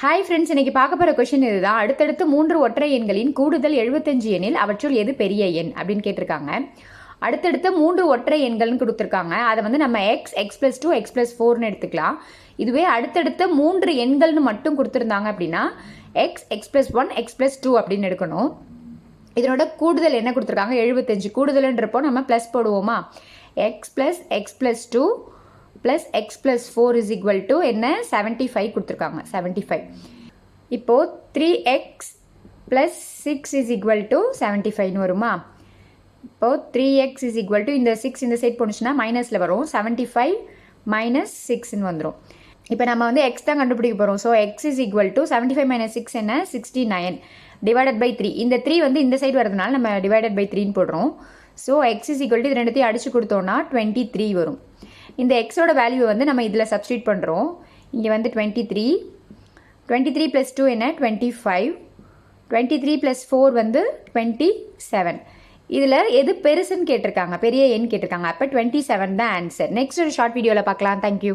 Hi friends இன்னைக்கு பார்க்க போகிற கொஷின் இதுதான். அடுத்தடுத்து மூன்று ஒற்றை எண்களின் கூடுதல் எழுபத்தஞ்சு எண்ணில் அவற்றுள் எது பெரிய எண் அப்படின்னு கேட்டிருக்காங்க. அடுத்தடுத்து மூன்று ஒற்றை எண்கள்னு கொடுத்துருக்காங்க. அதை வந்து நம்ம X X plus two X plus ஃபோர்னு எடுத்துக்கலாம். இதுவே அடுத்தடுத்து மூன்று எண்கள்னு மட்டும் கொடுத்துருந்தாங்க அப்படின்னா X X plus one X plus two அப்படின்னு எடுக்கணும். இதனோட கூடுதல் என்ன கொடுத்துருக்காங்க? எழுபத்தஞ்சு. கூடுதல்ன்றப்போ நம்ம ப்ளஸ் போடுவோமா? X plus X plus two plus X plus four is equal to என்ன? செவன்ட்டி ஃபைவ் கொடுத்துருக்காங்க. செவன்ட்டி ஃபைவ் இப்போது three X plus six is equal to seventy ஃபைவ்னு வருமா? இப்போது three X is equal to இந்த சிக்ஸ் இந்த side போணுச்சுன்னா மைனஸில் வரும். செவன்ட்டி ஃபைவ் மைனஸ் சிக்ஸ்னு வந்துடும் இப்போ நம்ம வந்து எக்ஸ் தான் கண்டுபிடிக்க போகிறோம் so X is equal to seventy five minus six என்ன? Sixty nine divided by three இந்த த்ரீ வந்து இந்த சைடு வரதுனால நம்ம டிவைடட் பை த்ரீன்னு போடுறோம். So X is equal to இது ரெண்டுத்தையும் அடிச்சு கொடுத்தோன்னா டுவெண்ட்டி த்ரீ வரும். இந்த எக்ஸோட வேல்யூ வந்து நம்ம இதில் சப்ஸ்டியூட் பண்ணுறோம் இங்கே வந்து twenty three twenty three plus two என்ன? Twenty five twenty three plus four வந்து டுவெண்ட்டி செவன் இதில் எது பெருசுன்னு கேட்டிருக்காங்க? பெரிய எண் கேட்டிருக்காங்க. அப்போ டுவெண்ட்டி செவன் தான் ஆன்சர் நெக்ஸ்ட் ஒரு ஷார்ட் வீடியோவில் பார்க்கலாம். Thank you